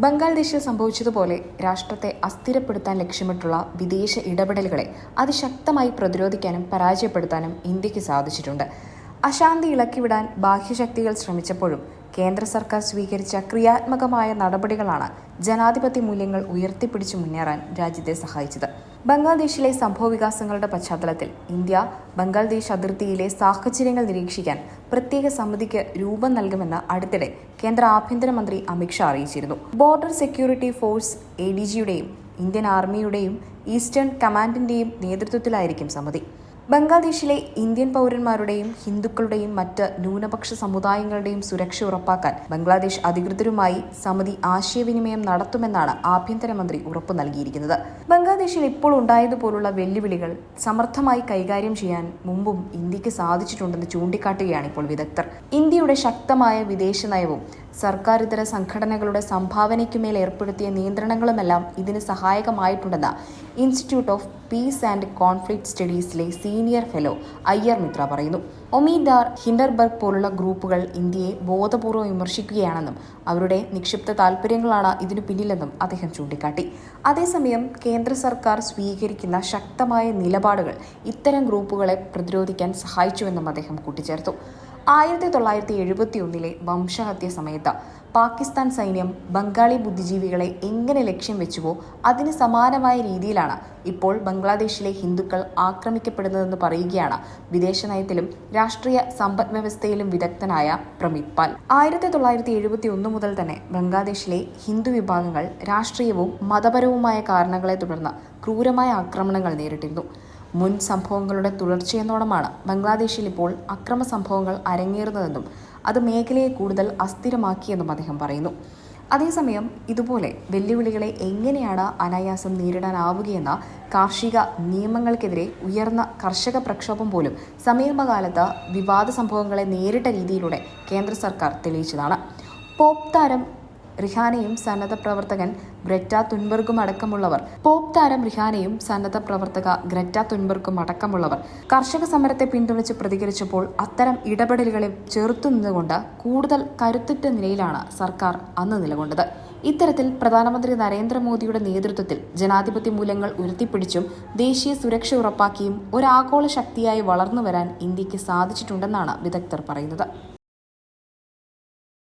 ബംഗ്ലാദേശിൽ സംഭവിച്ചതുപോലെ രാഷ്ട്രത്തെ അസ്ഥിരപ്പെടുത്താൻ ലക്ഷ്യമിട്ടുള്ള വിദേശ ഇടപെടലുകളെ അതിശക്തമായി പ്രതിരോധിക്കാനും പരാജയപ്പെടുത്താനും ഇന്ത്യയ്ക്ക് സാധിച്ചിട്ടുണ്ട്. അശാന്തി ഇളക്കിവിടാൻ ബാഹ്യശക്തികൾ ശ്രമിച്ചപ്പോഴും കേന്ദ്ര സർക്കാർ സ്വീകരിച്ച ക്രിയാത്മകമായ നടപടികളാണ് ജനാധിപത്യ മൂല്യങ്ങൾ ഉയർത്തിപ്പിടിച്ചു മുന്നേറാൻ രാജ്യത്തെ സഹായിച്ചത്. ബംഗ്ലാദേശിലെ സംഭവവികാസങ്ങളുടെ പശ്ചാത്തലത്തിൽ ഇന്ത്യ ബംഗ്ലാദേശ് അതിർത്തിയിലെ സാഹചര്യങ്ങൾ നിരീക്ഷിക്കാൻ പ്രത്യേക സമിതിക്ക് രൂപം നൽകുമെന്ന് അടുത്തിടെ കേന്ദ്ര ആഭ്യന്തരമന്ത്രി അമിത്ഷാ അറിയിച്ചിരുന്നു. Border security force A D ജിയുടെയും ഇന്ത്യൻ ആർമിയുടെയും ഈസ്റ്റേൺ കമാൻഡിന്റെയും നേതൃത്വത്തിലായിരിക്കും സമിതി. ബംഗ്ലാദേശിലെ ഇന്ത്യൻ പൗരന്മാരുടെയും ഹിന്ദുക്കളുടെയും മറ്റ് ന്യൂനപക്ഷ സമുദായങ്ങളുടെയും സുരക്ഷ ഉറപ്പാക്കാൻ ബംഗ്ലാദേശ് അധികൃതരുമായി സമിതി ആശയവിനിമയം നടത്തുമെന്നാണ് ആഭ്യന്തരമന്ത്രി ഉറപ്പു നൽകിയിരിക്കുന്നത്. ബംഗ്ലാദേശിൽ ഇപ്പോൾ ഉണ്ടായതുപോലുള്ള വെല്ലുവിളികൾ സമർത്ഥമായി കൈകാര്യം ചെയ്യാൻ മുമ്പും ഇന്ത്യയ്ക്ക് സാധിച്ചിട്ടുണ്ടെന്ന് ചൂണ്ടിക്കാട്ടുകയാണ് ഇപ്പോൾ വിദഗ്ധർ. ഇന്ത്യയുടെ ശക്തമായ വിദേശ നയവും സർക്കാരിതര സംഘടനകളുടെ സംഭാവനയ്ക്കുമേൽ ഏർപ്പെടുത്തിയ നിയന്ത്രണങ്ങളുമെല്ലാം ഇതിന് സഹായകമായിട്ടുണ്ടെന്ന് institute of peace and conflict സ്റ്റഡീസിലെ senior fellow Iyer Mitra പറയുന്നു. ഒമീദാർ ഹിൻഡർബർഗ് പോലുള്ള ഗ്രൂപ്പുകൾ ഇന്ത്യയെ ബോധപൂർവം വിമർശിക്കുകയാണെന്നും അവരുടെ നിക്ഷിപ്ത താൽപ്പര്യങ്ങളാണ് ഇതിനു പിന്നിലെന്നും അദ്ദേഹം ചൂണ്ടിക്കാട്ടി. അതേസമയം കേന്ദ്ര സർക്കാർ സ്വീകരിക്കുന്ന ശക്തമായ നിലപാടുകൾ ഇത്തരം ഗ്രൂപ്പുകളെ പ്രതിരോധിക്കാൻ സഹായിച്ചുവെന്നും അദ്ദേഹം കൂട്ടിച്ചേർത്തു. ആയിരത്തി തൊള്ളായിരത്തി എഴുപത്തി ഒന്നിലെ വംശഹത്യ സമയത്ത് പാകിസ്ഥാൻ സൈന്യം ബംഗാളി ബുദ്ധിജീവികളെ എങ്ങനെ ലക്ഷ്യം വെച്ചുവോ അതിന് സമാനമായ രീതിയിലാണ് ഇപ്പോൾ ബംഗ്ലാദേശിലെ ഹിന്ദുക്കൾ ആക്രമിക്കപ്പെടുന്നതെന്ന് പറയുകയാണ് വിദേശനയത്തിലും രാഷ്ട്രീയ സമ്പദ് വ്യവസ്ഥയിലും വിദഗ്ധനായ പ്രമിത് പാൽ. ആയിരത്തി തൊള്ളായിരത്തി എഴുപത്തി ഒന്ന് മുതൽ തന്നെ ബംഗ്ലാദേശിലെ ഹിന്ദു വിഭാഗങ്ങൾ രാഷ്ട്രീയവും മതപരവുമായ കാരണങ്ങളെ തുടർന്ന് ക്രൂരമായ ആക്രമണങ്ങൾ നേരിട്ടിരുന്നു. മുൻ സംഭവങ്ങളുടെ തുടർച്ചയെന്നോണമാണ് ബംഗ്ലാദേശിൽ ഇപ്പോൾ അക്രമ സംഭവങ്ങൾ അരങ്ങേറുന്നതെന്നും അത് മേഖലയെ കൂടുതൽ അസ്ഥിരമാക്കിയെന്നും അദ്ദേഹം പറയുന്നു. അതേസമയം ഇതുപോലെ വെല്ലുവിളികളെ എങ്ങനെയാണ് അനായാസം നേരിടാനാവുകയെന്ന കാർഷിക നിയമങ്ങൾക്കെതിരെ ഉയർന്ന കർഷക പ്രക്ഷോഭം പോലും സമീപകാലത്ത് വിവാദ സംഭവങ്ങളെ നേരിട്ട രീതിയിലൂടെ കേന്ദ്ര സർക്കാർ തെളിയിച്ചതാണ്. പോപ് താരം റിഹാനയും സന്നദ്ധ പ്രവർത്തകൻ ഗ്രറ്റ തുൻബർഗും അടക്കമുള്ളവർ. പോപ്പ് താരം റിഹാനയും സന്നദ്ധ പ്രവർത്തക ഗ്രറ്റ തുൻബർഗും അടക്കമുള്ളവർ. കർഷക സമരത്തെ പിന്തുണച്ച് പ്രതികരിച്ചപ്പോൾ അത്തരം ഇടപെടലുകളെ ചെറുത്തുനിന്നുകൊണ്ട് കൂടുതൽ കരുത്തുറ്റ നിലയിലാണ് സർക്കാർ അന്ന് നിലകൊണ്ടത്. ഇത്തരത്തിൽ പ്രധാനമന്ത്രി നരേന്ദ്രമോദിയുടെ നേതൃത്വത്തിൽ ജനാധിപത്യ മൂല്യങ്ങൾ ഉയർത്തിപ്പിടിച്ചും ദേശീയ സുരക്ഷ ഉറപ്പാക്കിയും ഒരാഗോള ശക്തിയായി വളർന്നു വരാൻ ഇന്ത്യയ്ക്ക് സാധിച്ചിട്ടുണ്ടെന്നാണ് വിദഗ്ധർ പറയുന്നത്.